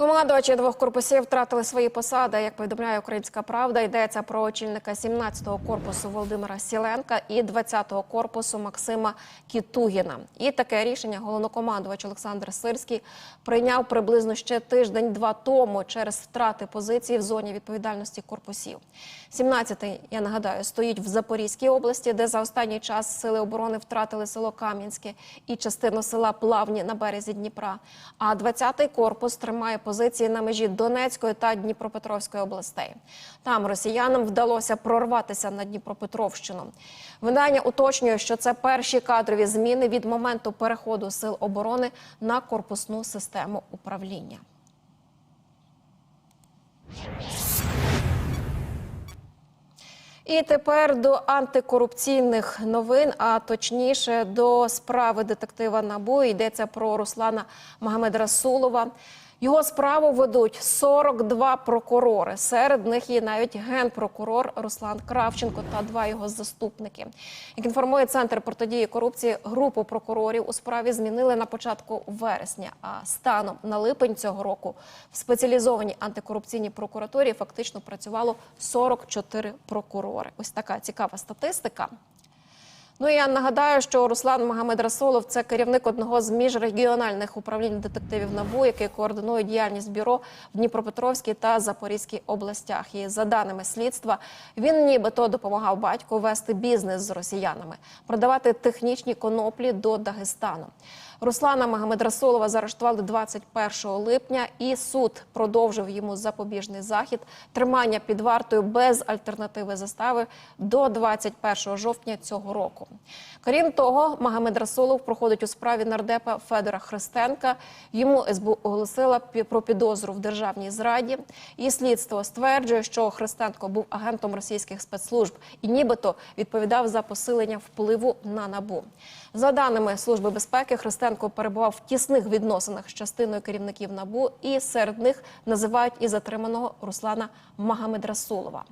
Командувачі двох корпусів втратили свої посади. Як повідомляє Українська Правда, йдеться про очільника 17-го корпусу Володимира Сіленка і 20-го корпусу Максима Кітугіна. І таке рішення головнокомандувач Олександр Сирський прийняв приблизно ще тиждень-два тому через втрати позицій в зоні відповідальності корпусів. 17-й, я нагадаю, стоїть в Запорізькій області, де за останній час сили оборони втратили село Кам'янське і частину села Плавні на березі Дніпра. А 20-й корпус тримає позиції на межі Донецької та Дніпропетровської областей. Там росіянам вдалося прорватися на Дніпропетровщину. Видання уточнює, що це перші кадрові зміни від моменту переходу сил оборони на корпусну систему управління. І тепер до антикорупційних новин, а точніше до справи детектива НАБУ йдеться про Руслана Магомедрасулова. Його справу ведуть 42 прокурори. Серед них є навіть генпрокурор Руслан Кравченко та два його заступники. Як інформує центр протидії корупції, групу прокурорів у справі змінили на початку вересня. А станом на липень цього року в спеціалізованій антикорупційній прокуратурі фактично працювало 44 прокурори. Ось така цікава статистика. Ну я нагадаю, що Руслан Магомедрасолов – це керівник одного з міжрегіональних управлінь детективів НАБУ, який координує діяльність бюро в Дніпропетровській та Запорізькій областях. І за даними слідства, він нібито допомагав батьку вести бізнес з росіянами, продавати технічні коноплі до Дагестану. Руслана Магомедрасолова заарештували 21 липня, і суд продовжив йому запобіжний захід тримання під вартою без альтернативи застави до 21 жовтня цього року. Крім того, Магомедрасолов проходить у справі нардепа Федора Христенка. Йому СБУ оголосила про підозру в державній зраді. І слідство стверджує, що Христенко був агентом російських спецслужб і нібито відповідав за посилення впливу на набу. За даними Служби безпеки, Христенко перебував в тісних відносинах з частиною керівників набу, і серед них називають і затриманого Руслана Магомедрасулова.